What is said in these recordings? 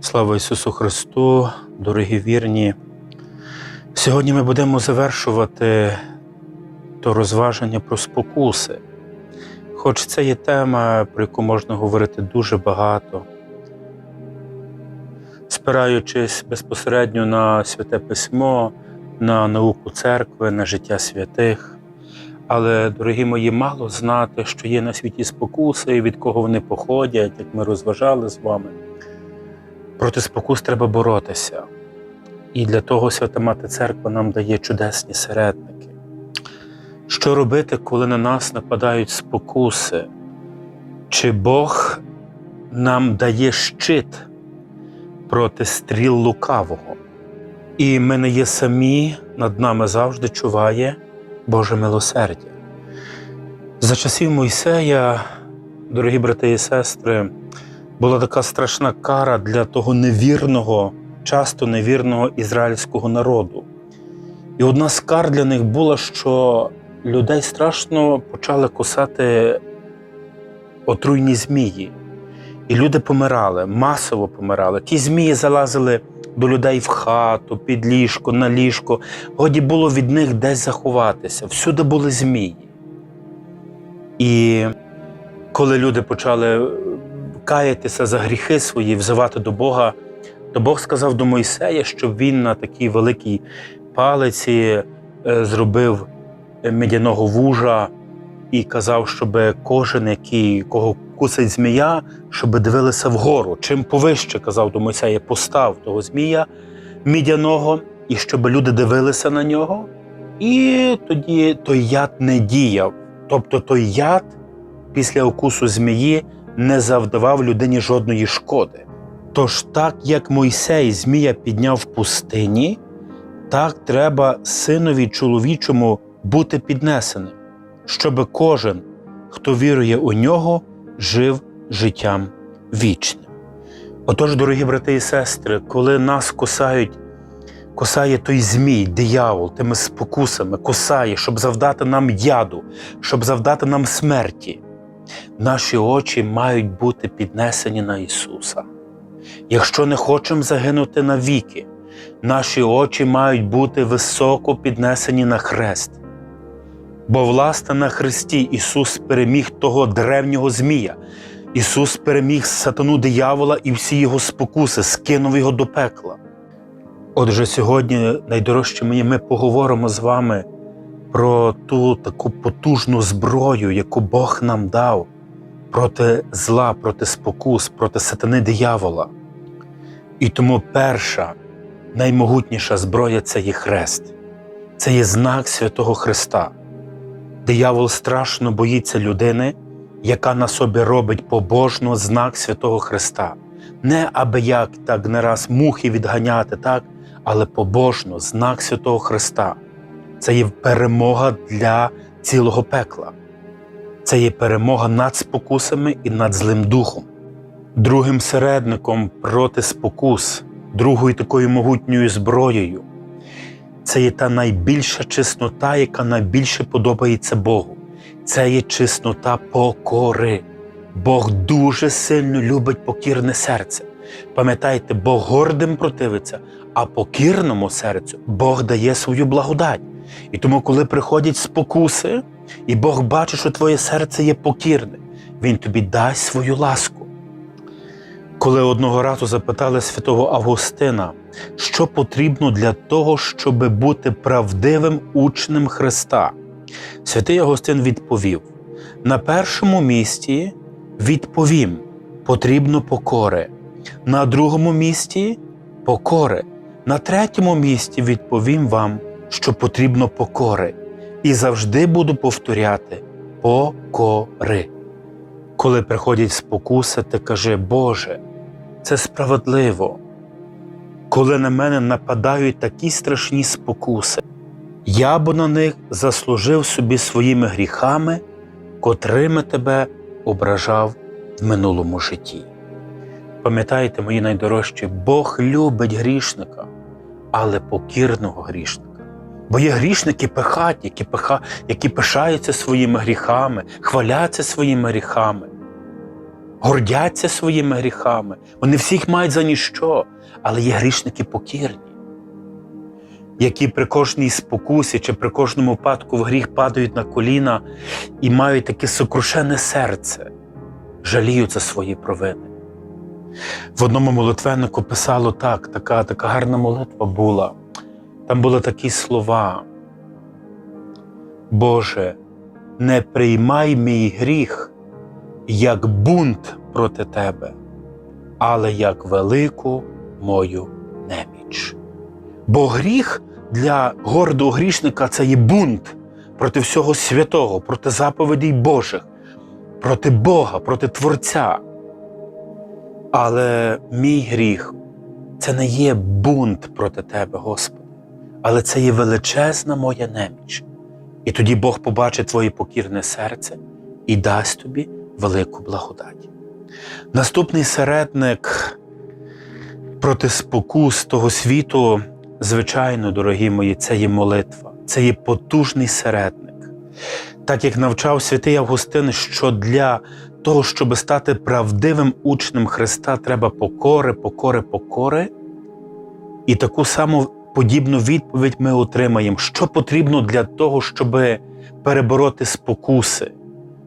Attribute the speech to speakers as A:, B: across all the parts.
A: Слава Ісусу Христу, дорогі вірні. Сьогодні ми будемо завершувати то розваження про спокуси. Хоч це є тема, про яку можна говорити дуже багато, спираючись безпосередньо на святе письмо, на науку церкви, на життя святих. Але, дорогі мої, мало знати, що є на світі спокуси, і від кого вони походять, як ми розважали з вами. Проти спокус треба боротися. І для того Свята Мати Церква нам дає чудесні середники. Що робити, коли на нас нападають спокуси? Чи Бог нам дає щит проти стріл лукавого? І ми не є самі, над нами завжди чуває Боже милосердя. За часів Мойсея, дорогі брати і сестри, була така страшна кара для того невірного, часто невірного ізраїльського народу. І одна з кар для них була, що людей страшно почали кусати отруйні змії. І люди помирали, масово помирали. Ті змії залазили до людей в хату, під ліжко, на ліжко. Годі було від них десь заховатися. Всюди були змії. І коли люди почали каятися за гріхи свої, взивати до Бога, то Бог сказав до Мойсея, щоб він на такій великій палиці е, зробив медяного вужа і казав, щоб кожен, який кого кусить змія, щоб дивилися вгору. Чим повище казав до Мойсея, постав того змія мідяного, і щоб люди дивилися на нього, і тоді той яд не діяв. Тобто той яд після укусу змії не завдавав людині жодної шкоди. Тож, так як Мойсей Змія підняв в пустині, так треба синові чоловічому бути піднесеним, щоб кожен, хто вірує у нього, жив життям вічним. Отож, дорогі брати і сестри, коли нас косають, косає той змій, диявол, тими спокусами, косає, щоб завдати нам яду, щоб завдати нам смерті наші очі мають бути піднесені на Ісуса. Якщо не хочемо загинути навіки, наші очі мають бути високо піднесені на хрест. Бо, власне, на Христі Ісус переміг того древнього Змія. Ісус переміг сатану диявола і всі його спокуси, скинув його до пекла. Отже, сьогодні, найдорожчі мої, ми поговоримо з вами про ту таку потужну зброю, яку Бог нам дав проти зла, проти спокус, проти сатани диявола. І тому перша, наймогутніша зброя це є хрест, це є знак Святого Христа. Диявол страшно боїться людини, яка на собі робить побожно знак Святого Христа. Не аби як так не раз мухи відганяти, так, але побожно знак Святого Христа. Це є перемога для цілого пекла. Це є перемога над спокусами і над злим духом. Другим середником проти спокус, другою такою могутньою зброєю. Це є та найбільша чеснота, яка найбільше подобається Богу. Це є чеснота покори. Бог дуже сильно любить покірне серце. Пам'ятайте, Бог гордим противиться, а покірному серцю Бог дає свою благодать. І тому, коли приходять спокуси, і Бог бачить, що твоє серце є покірне, Він тобі дасть свою ласку. Коли одного разу запитали святого Августина, що потрібно для того, щоб бути правдивим учнем Христа, святий Августин відповів: на першому місці відповім, потрібно покори, на другому місці покори, на третьому місці відповім вам, що потрібно покори, і завжди буду повторяти покори. Коли приходять спокуси, ти кажи, Боже, це справедливо. Коли на мене нападають такі страшні спокуси, я бо на них заслужив собі своїми гріхами, котрими тебе ображав в минулому житті. Пам'ятайте, мої найдорожчі, Бог любить грішника, але покірного грішника. Бо є грішники пихаті, які, пиха, які пишаються своїми гріхами, хваляться своїми гріхами. гордяться своїми гріхами. Вони всіх мають за ніщо, але є грішники покірні, які при кожній спокусі чи при кожному випадку в гріх падають на коліна і мають таке сокрушене серце, жаліють за свої провини. В одному молитвеннику писало так, така, така гарна молитва була. Там були такі слова. Боже, не приймай мій гріх як бунт проти тебе, але як велику мою неміч. Бо гріх для гордого грішника це є бунт проти всього святого, проти заповідей Божих, проти Бога, проти Творця. Але мій гріх це не є бунт проти тебе, Господи, але це є величезна моя неміч. І тоді Бог побачить твоє покірне серце і дасть тобі велику благодать. Наступний середник проти спокус того світу, звичайно, дорогі мої, це є молитва, це є потужний середник. Так як навчав святий Августин, що для того, щоб стати правдивим учнем Христа, треба покори, покори, покори. І таку саму подібну відповідь ми отримаємо, що потрібно для того, щоб перебороти спокуси.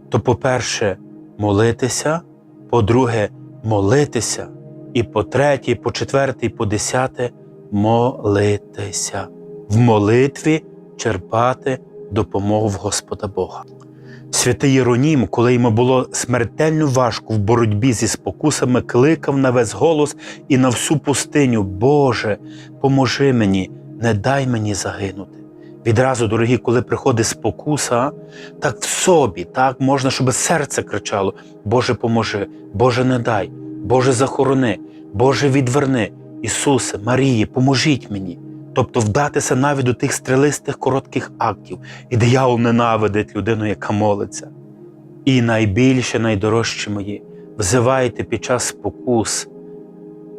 A: То, по-перше, молитися, по-друге, молитися, і по-третє, по четверте, по десяте молитися. В молитві черпати допомогу в Господа Бога. Святий Єронім, коли йому було смертельно важко в боротьбі зі спокусами, кликав на весь голос і на всю пустиню: Боже, поможи мені, не дай мені загинути. Відразу, дорогі, коли приходить спокуса, так в собі, так можна, щоб серце кричало: Боже, поможи, Боже, не дай, Боже, захорони, Боже, відверни. Ісусе, Марії, поможіть мені. Тобто вдатися навіть до тих стрелистих коротких актів. І диявол ненавидить людину, яка молиться. І найбільше, найдорожче мої, взивайте під час спокус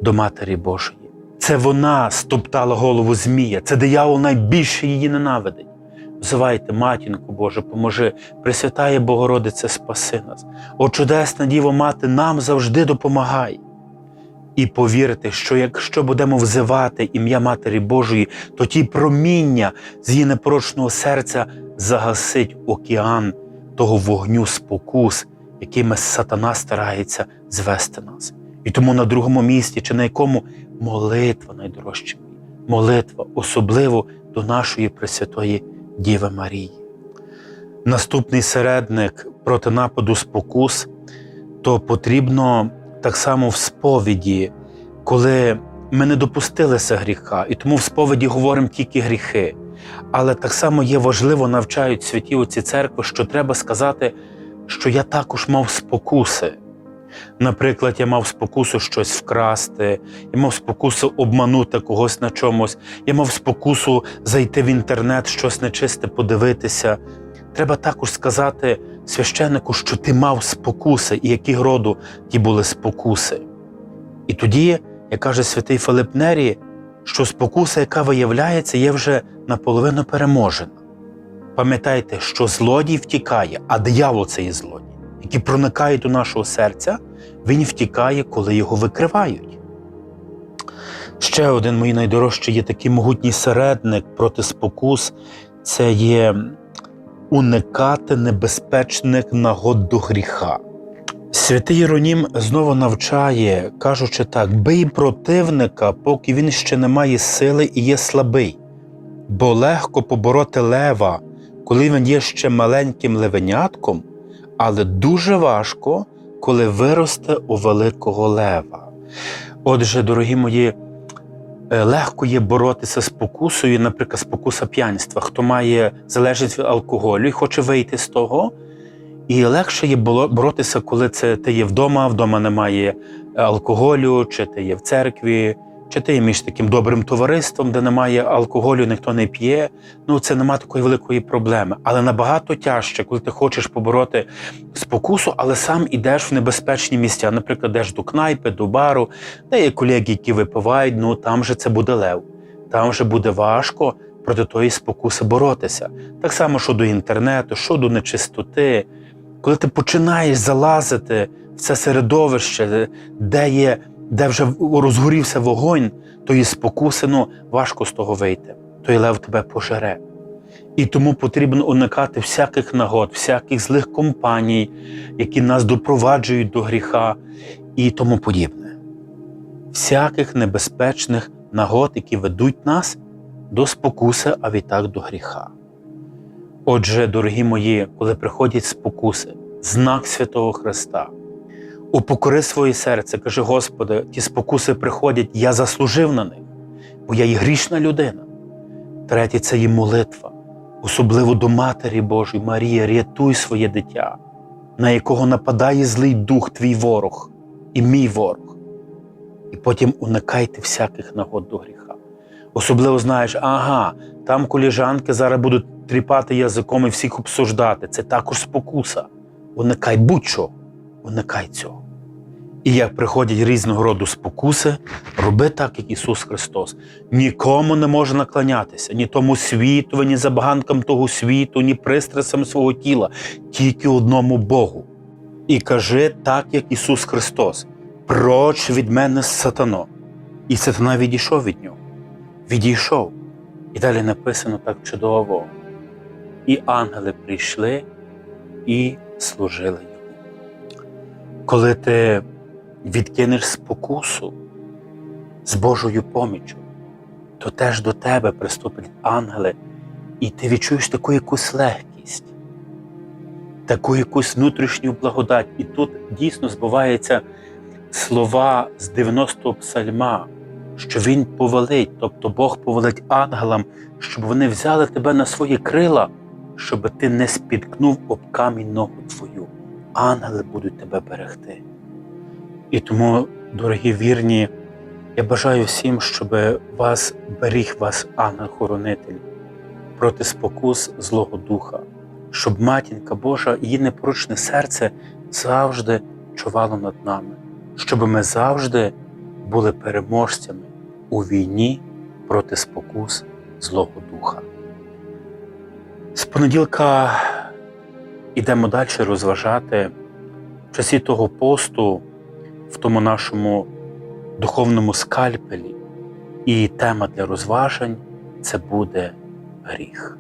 A: до Матері Божої. Це вона стоптала голову Змія, це диявол найбільше її ненавидить. Взивайте, матінку Боже, поможи, Пресвятає Богородице, спаси нас. О чудесна Діво Мати, нам завжди допомагай. І повірте, що якщо будемо взивати ім'я Матері Божої, то ті проміння з її непорочного серця загасить океан того вогню спокус, якими сатана старається звести нас. І тому на другому місці, чи на якому молитва найдорожча, молитва, особливо до нашої Пресвятої Діви Марії. Наступний середник проти нападу спокус, то потрібно так само в сповіді, коли ми не допустилися гріха, і тому в сповіді говоримо тільки гріхи. Але так само є важливо, навчають святі оці церкви, що треба сказати, що я також мав спокуси. Наприклад, я мав спокусу щось вкрасти, я мав спокусу обманути когось на чомусь, я мав спокусу зайти в інтернет, щось нечисте подивитися. Треба також сказати священнику, що ти мав спокуси, і які роду ті були спокуси. І тоді, як каже святий Филип Нері, що спокуса, яка виявляється, є вже наполовину переможена. Пам'ятайте, що злодій втікає, а диявол це є злодій, який проникає до нашого серця, він втікає, коли його викривають. Ще один мій найдорожчий є такий могутній середник проти спокус це є уникати небезпечних нагод до гріха. Святий Єронім знову навчає, кажучи так: бий противника, поки він ще не має сили і є слабий, бо легко побороти лева, коли він є ще маленьким левенятком, але дуже важко, коли виросте у великого лева. Отже, дорогі мої, легко є боротися з покусою, наприклад, спокуса п'янства. Хто має залежність від алкоголю і хоче вийти з того. І легше є боротися, коли це ти є вдома, вдома немає алкоголю, чи ти є в церкві, чи ти є між таким добрим товариством, де немає алкоголю, ніхто не п'є. Ну це нема такої великої проблеми. Але набагато тяжче, коли ти хочеш побороти спокусу, але сам ідеш в небезпечні місця. Наприклад, йдеш до кнайпи, до бару, де є колеги, які випивають, ну там же це буде лев. Там вже буде важко проти тої спокуси боротися. Так само, що до інтернету, що до нечистоти. Коли ти починаєш залазити в це середовище, де є, де вже розгорівся вогонь, тої спокуси, ну, важко з того вийти. Той лев тебе пожере. І тому потрібно уникати всяких нагод, всяких злих компаній, які нас допроваджують до гріха і тому подібне. Всяких небезпечних нагод, які ведуть нас до спокуси, а відтак до гріха. Отже, дорогі мої, коли приходять спокуси, знак Святого Христа, упокори своє серце, кажи, Господи, ті спокуси приходять, я заслужив на них, бо я є грішна людина. Третє це є молитва, особливо до Матері Божої, Марія, рятуй своє дитя, на якого нападає злий дух, твій ворог і мій ворог. І потім уникайте всяких нагод до гріха. Особливо знаєш, ага, там коліжанки зараз будуть тріпати язиком і всіх обсуждати. Це також спокуса. Уникай будь-чого, уникай цього. І як приходять різного роду спокуси, роби так, як Ісус Христос. Нікому не може наклонятися, ні тому світу, ні забаганкам того світу, ні пристрасам свого тіла, тільки одному Богу. І кажи так, як Ісус Христос. Проч від мене сатано. І сатана відійшов від нього. Відійшов. І далі написано так чудово. І ангели прийшли і служили йому. Коли ти відкинеш спокусу з Божою поміччю, то теж до тебе приступлять ангели, і ти відчуєш таку якусь легкість, таку якусь внутрішню благодать. І тут дійсно збуваються слова з 90-го псальма, що Він повелить, тобто Бог повелить ангелам, щоб вони взяли тебе на свої крила, щоб ти не спіткнув об камінь ногу твою. Ангели будуть тебе берегти. І тому, дорогі вірні, я бажаю всім, щоб вас беріг вас ангел-хоронитель проти спокус Злого Духа, щоб матінка Божа, її непорочне серце завжди чувало над нами, щоб ми завжди були переможцями у війні проти спокус Злого Духа. З понеділка йдемо далі розважати в часі того посту в тому нашому духовному скальпелі. І тема для розважень це буде гріх.